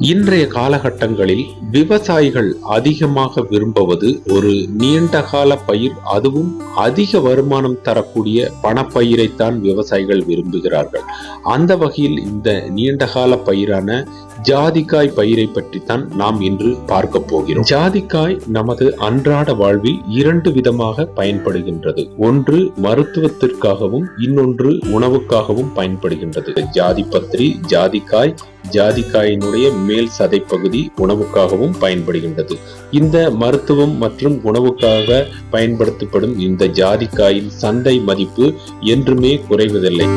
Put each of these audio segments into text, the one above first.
இன்றைய காலகட்டங்களில் விவசாயிகள் அதிகமாக விரும்புவது ஒரு நீண்டகால பயிர் அதுவும் அதிக வருமானம் தரக்கூடிய பணப்பயிரைத்தான் விவசாயிகள் விரும்புகிறார்கள். அந்த வகையில் இந்த நீண்டகால பயிரான ஜாதிக்காய் பயிரை பற்றித்தான் நாம் இன்று பார்க்க போகிறோம். ஜாதிக்காய் நமது அன்றாட வாழ்வில் இரண்டு விதமாக பயன்படுகின்றது. ஒன்று மருத்துவத்திற்காகவும் இன்னொன்று உணவுக்காகவும் பயன்படுகின்றது. ஜாதி பத்திரி ஜாதிக்காய் ஜாதிக்காயினுடைய மேல் சதைப்பகுதி உணவுக்காகவும் பயன்படுகின்றது. இந்த மருத்துவம் மற்றும் உணவுக்காக பயன்படுத்தப்படும் இந்த ஜாதிக்காயின் சந்தை மதிப்பு என்றுமே குறைவதில்லை.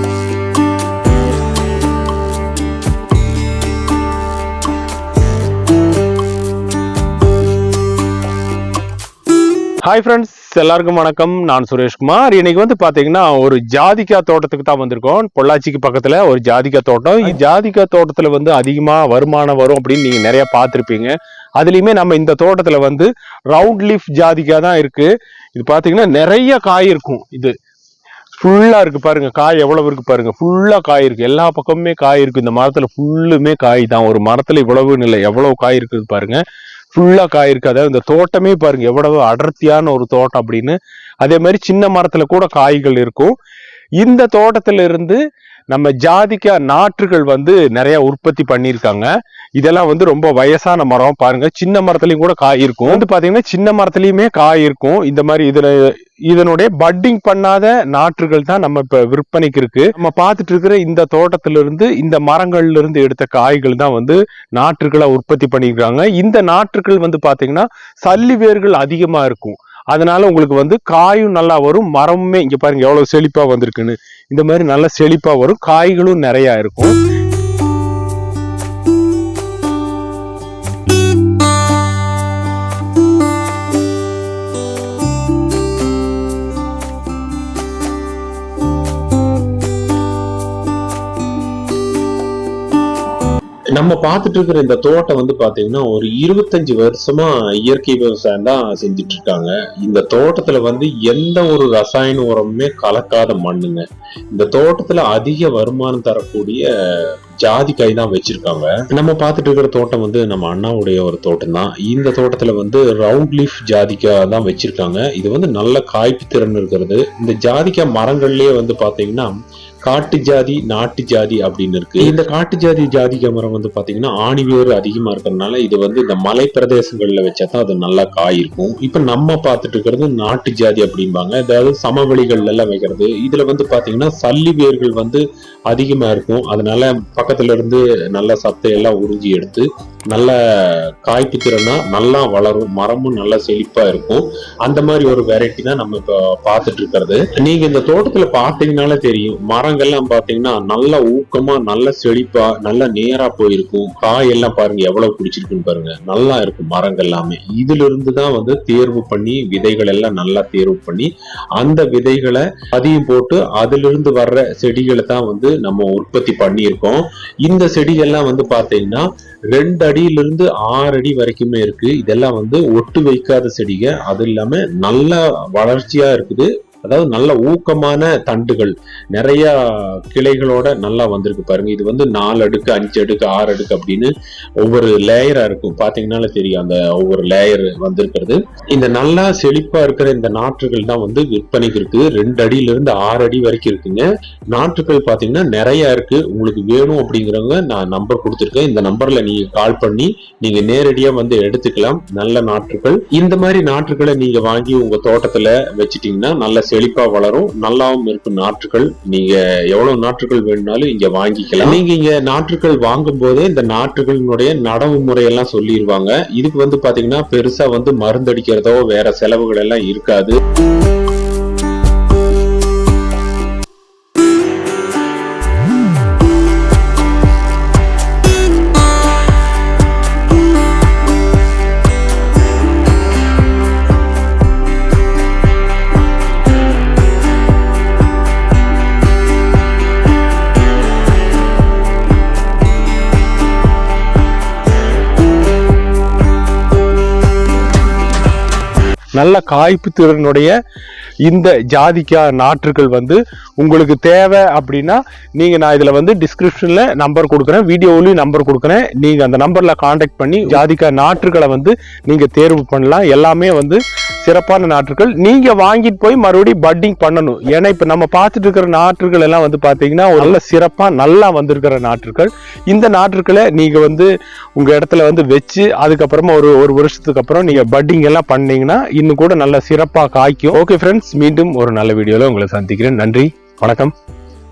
ஹாய் ஃப்ரெண்ட்ஸ் எல்லாருக்கும் வணக்கம். நான் சுரேஷ்குமார் இன்னைக்கு வந்து பாத்தீங்கன்னா ஒரு ஜாதிக்காய் தோட்டத்துக்கு தான் வந்திருக்கோம். பொள்ளாச்சிக்கு பக்கத்துல ஒரு ஜாதிக்காய் தோட்டம். இந்த ஜாதிக்காய் தோட்டத்துல வந்து அதிகமா வருமானம் வரும் அப்படின்னு நீங்க நிறைய பார்த்திருப்பீங்க. அதுலயுமே நம்ம இந்த தோட்டத்துல வந்து ரவுண்ட் லீஃப் ஜாதிக்காய் தான் இருக்கு. இது பாத்தீங்கன்னா நிறைய காய் இருக்கும். இது ஃபுல்லா இருக்கு பாருங்க. காய் எவ்வளவு இருக்கு பாருங்க. ஃபுல்லா காய் இருக்கு. எல்லா பக்கமுமே காய் இருக்கு. இந்த மரத்துல ஃபுல்லுமே காய் தான். ஒரு மரத்துல இவ்வளவுன்னு இல்லை எவ்வளவு காய் இருக்குது பாருங்க. ஃபுல்லா காய் இருக்கு அதாவது இந்த தோட்டமே பாருங்க எவ்வளவு அடர்த்தியான ஒரு தோட்டம் அப்படின்னு. அதே மாதிரி சின்ன மரத்துல கூட காய்கள் இருக்கும். இந்த தோட்டத்துல இருந்து நம்ம ஜாதிக்கா நாற்றுகள் வந்து நிறைய உற்பத்தி பண்ணியிருக்காங்க. இதெல்லாம் வந்து ரொம்ப வயசான மரம் பாருங்க. சின்ன மரத்துலயும் கூட காய் இருக்கும். வந்து பாத்தீங்கன்னா சின்ன மரத்துலயுமே காய் இருக்கும். இந்த மாதிரி இதுல இதனுடைய பட்டிங் பண்ணாத நாற்றுகள் தான் நம்ம இப்ப விற்பனைக்கு இருக்கு. நம்ம பார்த்துட்டு இருக்கிற இந்த தோட்டத்திலிருந்து இந்த மரங்கள்ல இருந்து எடுத்த காய்கள் தான் வந்து நாற்றுகளை உற்பத்தி பண்ணியிருக்காங்க. இந்த நாற்றுகள் வந்து பாத்தீங்கன்னா சல்லி வேர்கள் அதிகமா இருக்கும். அதனால உங்களுக்கு வந்து காயும் நல்லா வரும் மரமுமே இங்க பாருங்க எவ்வளவு செழிப்பா வந்திருக்குன்னு. இந்த மாதிரி நல்லா செழிப்பா வரும் காய்களும் நிறைய இருக்கும். நம்ம பார்த்துட்டு இருக்கிற இந்த தோட்டம் வந்து பாத்தீங்கன்னா ஒரு இருபத்தஞ்சு வருஷமா இயற்கை விவசாயம் தான் செஞ்சுட்டு இருக்காங்க. இந்த தோட்டத்துல வந்து எந்த ஒரு ரசாயன உரமுமே கலக்காத மண்ணுங்க. இந்த தோட்டத்துல அதிக வருமானம் தரக்கூடிய ஜாதிக்காய் தான் வச்சிருக்காங்க. நம்ம பார்த்துட்டு இருக்கிற தோட்டம் வந்து நம்ம அண்ணாவுடைய ஒரு தோட்டம் தான். இந்த தோட்டத்துல வந்து ரவுண்ட் லீஃப் ஜாதிக்காய் தான் வச்சிருக்காங்க. இது வந்து நல்ல காய்ப்பு திறன் இருக்கிறது. இந்த ஜாதிக்காய் மரங்கள்லயே வந்து பாத்தீங்கன்னா காட்டு ஜாதி நாட்டு ஜாதி அப்படின்னு இருக்கு. இந்த காட்டு ஜாதி ஜாதிக மரம் வந்து பாத்தீங்கன்னா ஆணி வேறு அதிகமா இருக்கிறதுனால இது வந்து இந்த மலை பிரதேசங்கள்ல வச்சாதான் அது நல்லா காய் இருக்கும் இப்ப நம்ம பார்த்துட்டு இருக்கிறது நாட்டு ஜாதி அப்படிம்பாங்க. அதாவது சமவெளிகள்ல எல்லாம் வைக்கிறது. இதுல வந்து பாத்தீங்கன்னா சல்லி வேர்கள் வந்து அதிகமா இருக்கும். அதனால பக்கத்துல இருந்து நல்ல சத்தை எல்லாம் உறிஞ்சி எடுத்து நல்ல காய்ப்பு திறனா நல்லா வளரும் மரமும் நல்லா செழிப்பா இருக்கும். அந்த மாதிரி ஒரு வெரைட்டி தான் நம்ம இப்போ பார்த்துட்டு இருக்கிறது. நீங்க இந்த தோட்டத்துல பார்த்தீங்கனாலே தெரியும். மரங்கள்லாம் பார்த்தீங்கன்னா நல்ல ஊக்கமா நல்ல செழிப்பா நல்ல நேரா போயிருக்கும். காய் எல்லாம் பாருங்க எவ்வளவு பிடிச்சிருக்குன்னு பாருங்க. நல்லா இருக்கும் மரங்கள் எல்லாமே. இதுல இருந்து தான் வந்து தேர்வு பண்ணி விதைகள் எல்லாம் நல்லா தேர்வு பண்ணி அந்த விதைகளை அதையும் போட்டு அதுல இருந்து வர்ற செடிகளை தான் வந்து நம்ம உற்பத்தி பண்ணியிருக்கோம். இந்த செடிகள்லாம் வந்து பார்த்தீங்கன்னா ரெண்டு அடியிலிருந்து ஆறு அடி வரைக்குமே இருக்கு. இதெல்லாம் வந்து ஒட்டு வைக்காத செடிங்க. அது இல்லாம நல்லா வளர்ச்சியா இருக்குது. அதாவது நல்ல ஊக்கமான தண்டுகள். நிறைய கிளைகளோட நல்லா வந்திருக்கு பாருங்க. இது வந்து நாலு அடுக்கு அஞ்சு அடுக்கு ஆறு அடுக்கு அப்படின்னு ஒவ்வொரு லேயரா இருக்கும். பாத்தீங்கன்னால தெரியும் அந்த ஒவ்வொரு லேயர் வந்திருக்கிறது. இந்த நல்லா செழிப்பா இருக்கிற இந்த நாற்றுகள் தான் வந்து விற்பனைக்கு இருக்கு. ரெண்டு அடியில இருந்து ஆறு அடி வரைக்கும் இருக்குங்க. நாற்றுகள் பாத்தீங்கன்னா நிறைய இருக்கு. உங்களுக்கு வேணும் அப்படிங்கிறவங்க நான் நம்பர் கொடுத்துருக்கேன். இந்த நம்பர்ல நீங்க கால் பண்ணி நீங்க நேரடியா வந்து எடுத்துக்கலாம். நல்ல நாற்றுகள். இந்த மாதிரி நாற்றுகளை நீங்க வாங்கி உங்க தோட்டத்துல வச்சுட்டீங்கன்னா நல்ல செழிப்பா வளரும். நல்லாவும் இருக்கும் நாற்றுகள். நீங்க எவ்வளவு நாற்றுகள் வேணும்னாலும் இங்க வாங்கிக்கலாம். நீங்க இங்க நாற்றுகள் வாங்கும் போதே இந்த நாற்றுகளினுடைய நடவு முறையெல்லாம் சொல்லிடுவாங்க இதுக்கு வந்து பாத்தீங்கன்னா பெருசா வந்து மருந்தடிக்கிறதோ வேற செலவுகள் எல்லாம் இருக்காது. நல்ல காய்ப்பு திறனுடைய இந்த ஜாதிக்கா நாற்றுகள் வந்து உங்களுக்கு தேவை அப்படின்னா நீங்க நான் இதுல வந்து டிஸ்கிரிப்ஷன்ல நம்பர் கொடுக்குறேன். வீடியோவிலையும் நம்பர் கொடுக்குறேன். நீங்க அந்த நம்பர்ல காண்டாக்ட் பண்ணி ஜாதிக்கா நாற்றுகளை வந்து நீங்க தேர்வு பண்ணலாம். எல்லாமே வந்து சிறப்பான நாற்றுகள். நீங்க வாங்கிட்டு போய் மறுபடியும் பட்டிங் பண்ணணும். ஏன்னா இப்ப நம்ம பார்த்துட்டு இருக்கிற நாற்றுகள் எல்லாம் வந்து பாத்தீங்கன்னா ஒரு நல்ல சிறப்பா நல்லா வந்திருக்கிற நாற்றுகள். இந்த நாற்றுக்களை நீங்க வந்து உங்க இடத்துல வந்து வச்சு அதுக்கப்புறமா ஒரு ஒரு வருஷத்துக்கு அப்புறம் நீங்க பட்டிங் எல்லாம் பண்ணீங்கன்னா இன்னும் கூட நல்ல சிறப்பா காய்க்கும். ஓகே ஃப்ரெண்ட்ஸ் மீண்டும் ஒரு நல்ல வீடியோவில் உங்களை சந்திக்கிறேன். நன்றி. வணக்கம்.